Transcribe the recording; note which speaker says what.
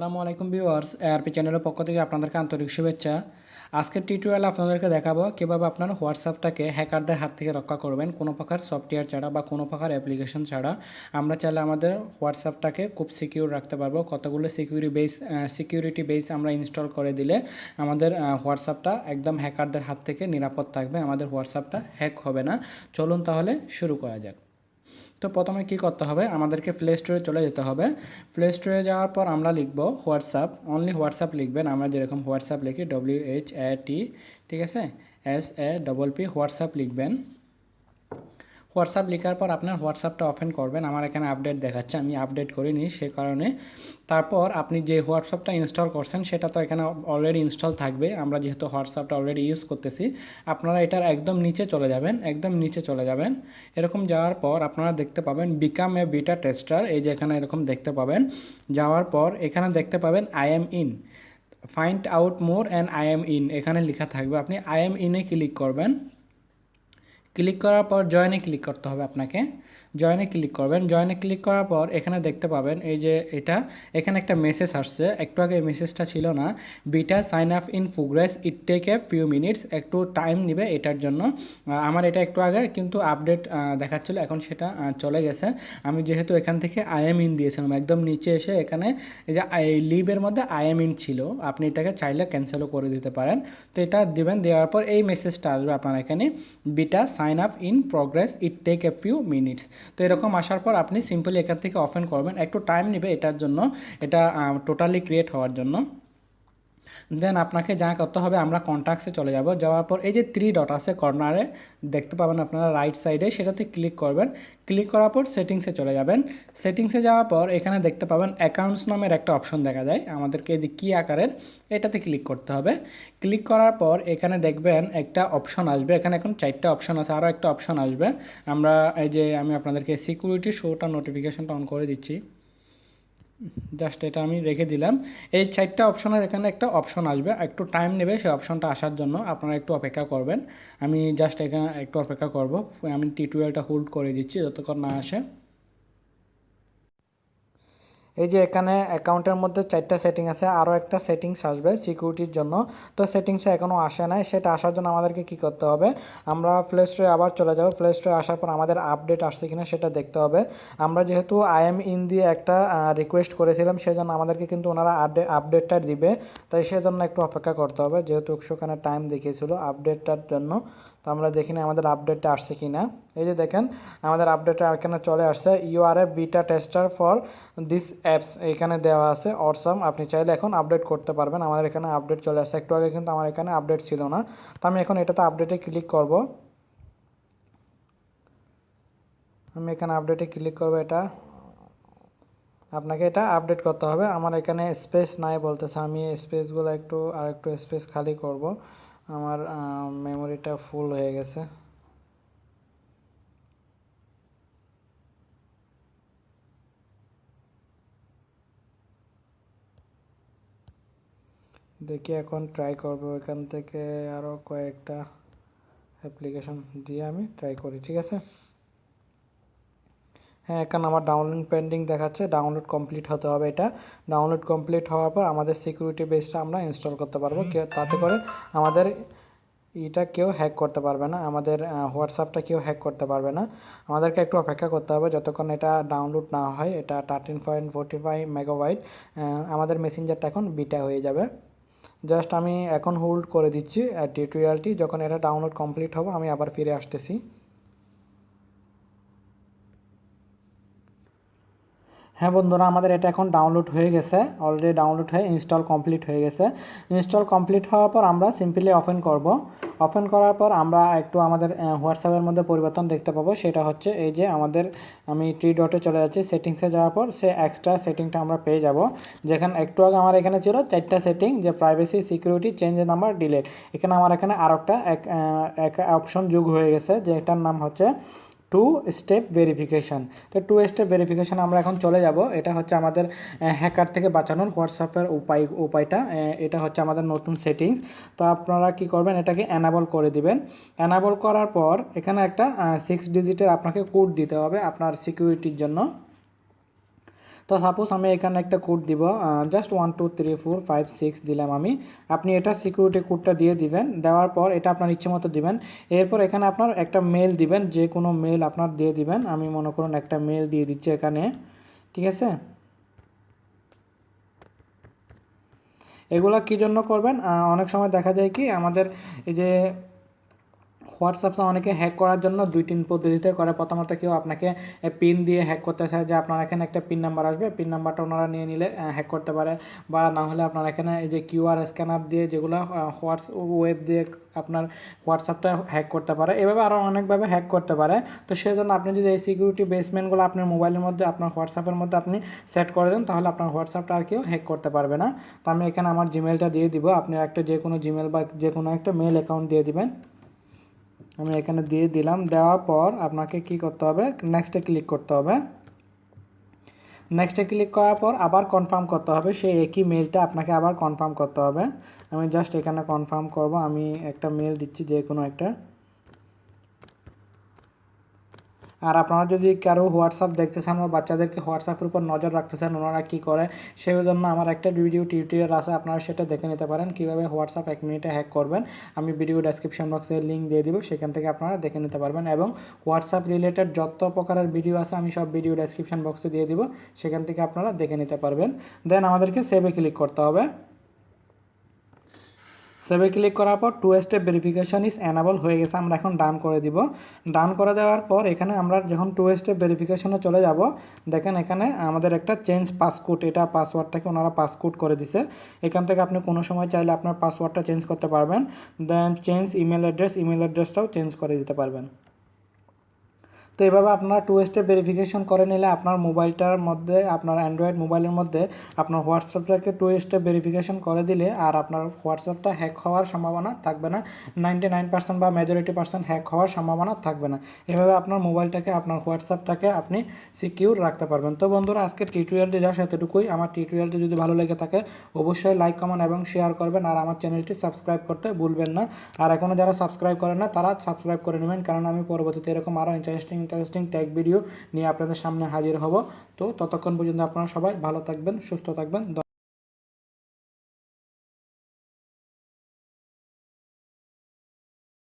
Speaker 1: আসসালামু আলাইকুম viewers, ARP চ্যানেলের পক্ষ থেকে আপনাদেরকে আন্তরিক শুভেচ্ছা। আজকের টিউটোরিয়ালে আপনাদেরকে দেখাবো কীভাবে আপনার হোয়াটসঅ্যাপটাকে হ্যাকারদের হাত থেকে রক্ষা করবেন, কোনো প্রকার সফটওয়্যার ছাড়া বা কোনো প্রকার অ্যাপ্লিকেশন ছাড়া। আমরা চাইলে আমাদের হোয়াটসঅ্যাপটাকে খুব সিকিউর রাখতে পারব। কতগুলো সিকিউরিটি বেস সিকিউরিটি বেস আমরা ইনস্টল করে দিলে আমাদের হোয়াটসঅ্যাপটা একদম হ্যাকারদের হাত থেকে নিরাপদ থাকবে, আমাদের হোয়াটসঅ্যাপটা হ্যাক হবে না। চলুন তাহলে শুরু করা যাক। তো প্রথমে কি করতে হবে? আমাদেরকে প্লে স্টোরে চলে যেতে হবে। প্লে স্টোরে যাওয়ার পর আমরা লিখব হোয়াটসঅ্যাপ অনলি হোয়াটসঅ্যাপ লিখবেন। আমরা যেরকম হোয়াটসঅ্যাপ লিখি ডব্লিউ এইচ এ টি ঠিক আছে? S A double P WhatsApp লিখবেন। হোয়াটসঅ্যাপ লেখার পর আপনার হোয়াটসঅ্যাপটা ওপেন করবেন। আমার এখানে আপডেট দেখাচ্ছে, আমি আপডেট করিনি সে কারণে। তারপর আপনি যে হোয়াটসঅ্যাপটা ইনস্টল করছেন, সেটা তো এখানে অলরেডি ইনস্টল থাকবে। আমরা যেহেতু হোয়াটসঅ্যাপটা অলরেডি ইউজ করতেছি, আপনারা এটার একদম নিচে চলে যাবেন, একদম নিচে চলে যাবেন। এরকম যাওয়ার পর আপনারা দেখতে পাবেন বিকাম এ বিটা টেস্টার এই যে এখানে এরকম দেখতে পাবেন। যাওয়ার পর এখানে দেখতে পাবেন I am in find out more and I am in এখানে লেখা থাকবে। আপনি আই এম ইনে ক্লিক করবেন। ক্লিক করার পর জয়েনে ক্লিক করতে হবে আপনাকে। জয়েনে ক্লিক করবেন। জয়েনে ক্লিক করার পর এখানে দেখতে পাবেন এই যে এটা। এখানে একটা মেসেজ আসছে। একটু আগে মেসেজটা ছিল না। Beta sign up in progress it take a few minutes একটু টাইম নেবে এটার জন্য। আমার এটা একটু আগে কিন্তু আপডেট দেখাচ্ছিল। এখন সেটা চলে গেছে। আমি যেহেতু এখান থেকে আইএম ইন দিয়েছিলাম। একদম নিচে এসে এখানে এই যে লিভের মধ্যে আইএম ইন ছিল। আপনি এটাকে চাইলে ক্যান্সেলও করে দিতে পারেন। তো এটা দিবেন। দেওয়ার পর এই মেসেজটা আসবে আপনার এখানে। Beta sign up in progress it take a few minutes তো এরকম আসার পর আপনি সিম্পলি এখান থেকে অফেন করবেন। একটু টাইম নেবে এটার জন্য, এটা টোটালি ক্রিয়েট হওয়ার জন্য। দেন আপনাকে যা করতে হবে, আমরা কন্ট্যাক্টসে চলে যাব। যাওয়ার পর এই যে থ্রি ডট আছে কর্নারে দেখতে পাবেন আপনারা রাইট সাইডে সেটাতে ক্লিক করবেন। ক্লিক করার পর সেটিংসে চলে যাবেন। সেটিংসে যাওয়ার পর এখানে দেখতে পাবেন অ্যাকাউন্টস নামের একটা অপশন দেখা যায়। আমাদেরকে যে কী আকারের, এটাতে ক্লিক করতে হবে। ক্লিক করার পর এখানে দেখবেন একটা অপশন আসবে। এখানে এখন চারটা অপশন আছে, আরও একটা অপশন আসবে। আমরা এই যে আমি আপনাদেরকে সিকিউরিটি শোটা নোটিফিকেশনটা অন করে দিচ্ছি। জাস্ট এটা আমি রেখে দিলাম। এই চারটা অপশনের এখানে একটা অপশন আসবে। একটু টাইম নেবে সেই অপশনটা আসার জন্য। আপনারা একটু অপেক্ষা করবেন। আমি জাস্ট এখানে একটু অপেক্ষা করব। আমি টি টিউটোরিয়ালটা হোল্ড করে দিচ্ছি, যতক্ষণ না আসে। এই যে এখানে অ্যাকাউন্টের মধ্যে চারটা সেটিং আছে, আরও একটা সেটিংস আসবে সিকিউরিটির জন্য। তো সেটিংসে এখনও আসে নাই, সেটা আসার জন্য আমাদেরকে কি করতে হবে? আমরা প্লে স্টোরে আবার চলে যাব। প্লে স্টোরে আসার পর আমাদের আপডেট আসছে কিনা সেটা দেখতে হবে। আমরা যেহেতু আই এম ইন দিয়ে একটা রিকোয়েস্ট করেছিলাম, সেজন্য আমাদেরকে কিন্তু ওনারা আপডেটটা দিবে। তাই সেজন্য একটু অপেক্ষা করতে হবে, যেহেতু সেখানে টাইম দেখিয়েছিল আপডেটটার জন্য। তো আমরা দেখি না আমাদের আপডেটটা আসছে কি না এই যে দেখেন, আমাদের আপডেটটা এখানে চলে আসছে? You are a beta tester for this apps এখানে দেওয়া আছে অরসাম আপনি চাইলে এখন আপডেট করতে পারবেন। আমাদের এখানে আপডেট চলে আসছে। একটু আগে কিন্তু আমার এখানে আপডেট ছিল না। তো আমি এখন এটাতে আপডেটে ক্লিক করব। আমি এখানে আপডেটে ক্লিক করব এটা। আপনাকে এটা আপডেট করতে হবে। আমার এখানে স্পেস নাই বলতেছে। আমি স্পেসগুলো একটু আর একটু স্পেস খালি করব। আমার মেমোরিটা ফুল হয়ে গেছে। দেখি এখন ট্রাই করব। এখান থেকে আরও কয়েকটা অ্যাপ্লিকেশন দিয়ে আমি ট্রাই করি, ঠিক আছে? হ্যাঁ এখানে আমার ডাউনলোড পেন্ডিং দেখাচ্ছে ডাউনলোড কমপ্লিট হতে হবে এটা। ডাউনলোড কমপ্লিট হওয়ার পর আমাদের সিকিউরিটি বেসটা আমরা ইনস্টল করতে পারব। তাতে করে আমাদের এটা কেউ হ্যাক করতে পারবে না, আমাদের হোয়াটসঅ্যাপটা কেউ হ্যাক করতে পারবে না। আমাদেরকে একটু অপেক্ষা করতে হবে যতক্ষণ এটা ডাউনলোড না হয়, এটা thirteen point forty five megabyte আমাদের মেসেঞ্জারটা এখন বিটা হয়ে যাবে। জাস্ট আমি এখন হোল্ড করে দিচ্ছি টিউটোরিয়ালটি যখন এটা ডাউনলোড কমপ্লিট হবে, আমি আবার ফিরে আসতেছি। হ্যাঁ বন্ধুরা, আমাদের এটা এখন ডাউনলোড হয়ে গেছে অলরেডি ডাউনলোড হয়ে ইনস্টল কমপ্লিট হয়ে গেছে। ইনস্টল কমপ্লিট হওয়ার পর আমরা সিম্পলি ওপেন করব। ওপেন করার পর আমরা একটু আমাদের হোয়াটসঅ্যাপের মধ্যে পরিবর্তন দেখতে পাবো। সেটা হচ্ছে এই যে আমাদের, আমি ট্রি ডটে চলে যাচ্ছি সেটিংসে যাওয়ার পর সে এক্সট্রা সেটিংটা আমরা পেয়ে যাব। যেখানে একটু আগে আমার এখানে ছিল চারটা সেটিং যে privacy security change number delete এখানে আমার এখানে আরও একটা এক অপশন যোগ হয়ে গেছে, যেটার নাম হচ্ছে টু স্টেপ ভেরিফিকেশান তো টু স্টেপ ভেরিফিকেশান আমরা এখন চলে যাব। এটা হচ্ছে আমাদের হ্যাকার থেকে বাঁচানোর হোয়াটসঅ্যাপের উপায়, উপায়টা। এটা হচ্ছে আমাদের নতুন সেটিংস তো আপনারা কি করবেন, এটাকে অ্যানাবল করে দিবেন। অ্যানাবল করার পর এখানে একটা সিক্স ডিজিটের আপনাকে কোড দিতে হবে আপনার সিকিউরিটির জন্য। তো সাপোজ আমি এখানে একটা কোড দিব just one two three four five six দিলাম আমি। আপনি এটা সিকিউরিটি কোডটা দিয়ে দিবেন, দেওয়ার পর এটা আপনার ইচ্ছে মতো দিবেন। এরপর এখানে আপনার একটা মেল দিবেন, যে কোনো মেল আপনার দিয়ে দিবেন। আমি মনে করুন একটা মেল দিয়ে দিচ্ছি এখানে, ঠিক আছে? এগুলো কী জন্য করবেন? অনেক সময় দেখা যায় কি, আমাদের এই যে হোয়াটসঅ্যাপে অনেকে হ্যাক করার জন্য দুই তিন পদ্ধতিতে করে। প্রথমত কেউ আপনাকে পিন দিয়ে হ্যাক করতে চায় যে আপনার এখানে একটা পিন নাম্বার আসবে। পিন নাম্বারটা ওনারা নিয়ে নিলে হ্যাক করতে পারে। বা না হলে আপনার এখানে এই যে কিউআর স্ক্যানার দিয়ে যেগুলো হোয়াটস ওয়েব দিয়ে আপনার হোয়াটসঅ্যাপটা হ্যাক করতে পারে। এভাবে আরও অনেকভাবে হ্যাক করতে পারে। তো সেজন্য আপনি যদি এই সিকিউরিটি বেসমেন্টগুলো আপনার মোবাইলের মধ্যে, আপনার হোয়াটসঅ্যাপের মধ্যে আপনি সেট করে দেন, তাহলে আপনার হোয়াটসঅ্যাপটা আর কেউ হ্যাক করতে পারবে না। তো আমি এখানে আমার জিমেলটা দিয়ে দিব। আপনি একটা যে কোনো জিমেল বা যে কোনো একটা মেল অ্যাকাউন্ট দিয়ে দিবেন। আমি এখানে দিয়ে দিলাম। দেওয়ার পর আপনাকে কি করতে হবে? নেক্সটে ক্লিক করতে হবে। নেক্সটে ক্লিক করার পর আবার কনফার্ম করতে হবে। সেই একই মেলটা আপনাকে আবার কনফার্ম করতে হবে। আমি জাস্ট এখানে কনফার্ম করব। আমি একটা মেল দিচ্ছি যে কোনো একটা। আর আপনারা যদি কারও হোয়াটসঅ্যাপ দেখতে চান বা বাচ্চাদেরকে হোয়াটসঅ্যাপের উপর নজর রাখতে চান, ওনারা কী করে? সেই জন্য আমার একটা ভিডিও টিউটোরিয়াল আছে, আপনারা সেটা দেখে নিতে পারেন। কীভাবে হোয়াটসঅ্যাপ এক মিনিটে হ্যাক করবেন, আমি ভিডিও ডেসক্রিপশন বক্সে লিঙ্ক দিয়ে দিব, সেখান থেকে আপনারা দেখে নিতে পারবেন। এবং হোয়াটসঅ্যাপ রিলেটেড যত প্রকারের ভিডিও আছে, আমি সব ভিডিও ডেসক্রিপশন বক্সে দিয়ে দিব, সেখান থেকে আপনারা দেখে নিতে পারবেন। দেন আমাদেরকে সেভে ক্লিক করতে হবে। সেভে ক্লিক করার পর two step verification is enable হয়ে গেছে, আমরা এখন ডান করে দিব। ডান করে দেওয়ার পর এখানে আমরা যখন টু স্টেপ ভেরিফিকেশানে চলে যাব, দেখেন এখানে আমাদের একটা চেঞ্জ পাসকোড এটা পাসওয়ার্ডটাকে ওনারা পাসকোড করে দিছে। এখান থেকে আপনি কোনো সময় চাইলে আপনার পাসওয়ার্ডটা চেঞ্জ করতে পারবেন। Then change email address email অ্যাড্রেসটাও change করে দিতে পারবেন। তো এভাবে আপনারা টু স্টেপ ভেরিফিকেশন করে নিলে আপনার মোবাইলটার মধ্যে, আপনার অ্যান্ড্রয়েড মোবাইলের মধ্যে আপনার হোয়াটসঅ্যাপটাকে টু স্টেপ ভেরিফিকেশন করে দিলে আর আপনার হোয়াটসঅ্যাপটা হ্যাক হওয়ার সম্ভাবনা থাকবে না। নাইনটি নাইন পার্সেন্ট বা মেজরিটি পার্সেন্ট হ্যাক হওয়ার সম্ভাবনা থাকবে না। এভাবে আপনার মোবাইলটাকে আপনার হোয়াটসঅ্যাপটাকে আপনি সিকিউর রাখতে পারবেন। তো বন্ধুরা আজকে টিউটোরিয়ালটি যা, সেতটুকুই। আমার টিউটোরিয়ালটি যদি ভালো লেগে থাকে, অবশ্যই লাইক কমেন্ট এবং শেয়ার করবেন। আর আমার চ্যানেলটি সাবস্ক্রাইব করতে ভুলবেন না। আর এখনও যারা সাবস্ক্রাইব করেন না, তারা সাবস্ক্রাইব করে নেবেন। কারণ আমি পরবর্তীতে এরকম আরও ইন্টারেস্টিং ইন্টারেস্টিং ট্যাগ ভিডিও নিয়ে আপনাদের সামনে হাজির হব। তো ততক্ষণ পর্যন্ত আপনারা সবাই ভালো থাকবেন, সুস্থ থাকবেন।